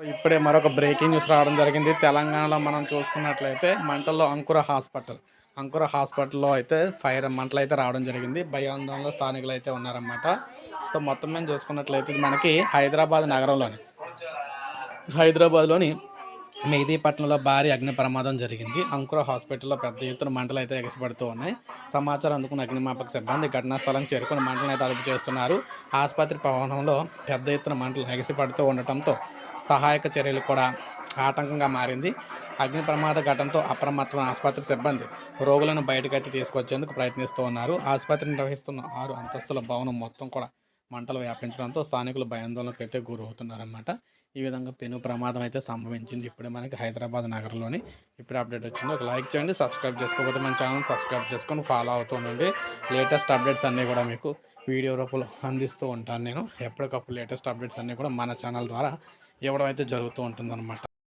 ఇప్పుడే మరొక breaking news రావడం జరిగింది. తెలంగాణలో మనం చూసుకున్నట్లయితే మంటల్లో అంకుర హాస్పిటల్ అంకుర హాస్పిటల్లో అయితే ఫైర్ మంటలు అయితే రావడం జరిగింది. భయాందోళనలో స్థానికులు అయితే ఉన్నారన్నమాట. సో మొత్తం మేము చూసుకున్నట్లయితే మనకి హైదరాబాద్ నగరంలోని హైదరాబాద్లోని మెహదీపట్నంలో భారీ అగ్ని ప్రమాదం జరిగింది. అంకుర హాస్పిటల్లో పెద్ద ఎత్తున మంటలు అయితే ఎగసిపడుతూ ఉన్నాయి. సమాచారం అందుకున్న అగ్నిమాపక సిబ్బంది ఘటనా స్థలం చేరుకుని మంటలను అయితే అదుపు చేస్తున్నారు. ఆసుపత్రి భవనంలో పెద్ద ఎత్తున మంటలు ఎగసిపడుతూ ఉండటంతో సహాయక చర్యలు కూడా ఆటంకంగా మారింది. అగ్ని ప్రమాద ఘటనతో అప్రమత్తమైన ఆసుపత్రి సిబ్బంది రోగులను బయటకైతే తీసుకొచ్చేందుకు ప్రయత్నిస్తూ ఉన్నారు. ఆసుపత్రి నిర్వహిస్తున్న ఆరు అంతస్తుల భవనం మొత్తం కూడా మంటలు వ్యాపించడంతో స్థానికులు భయాందోళనకు అయితే గురవుతున్నారన్నమాట. ఈ విధంగా పెను ప్రమాదం అయితే సంభవించింది. ఇప్పుడే మనకి హైదరాబాద్ నగరంలోని ఇప్పుడు అప్డేట్ వచ్చింది. ఒక లైక్ చేయండి సబ్స్క్రైబ్ చేసుకోకపోతే మన ఛానల్ సబ్స్క్రైబ్ చేసుకొని ఫాలో అవుతుండండి లేటెస్ట్ అప్డేట్స్ అన్నీ కూడా మీకు వీడియో రూపంలో అందిస్తూ ఉంటాను నేను. ఎప్పటికప్పుడు లేటెస్ట్ అప్డేట్స్ అన్నీ కూడా మన ఛానల్ ద్వారా ఇవ్వడం అయితే జరుగుతూ ఉంటుందన్నమాట.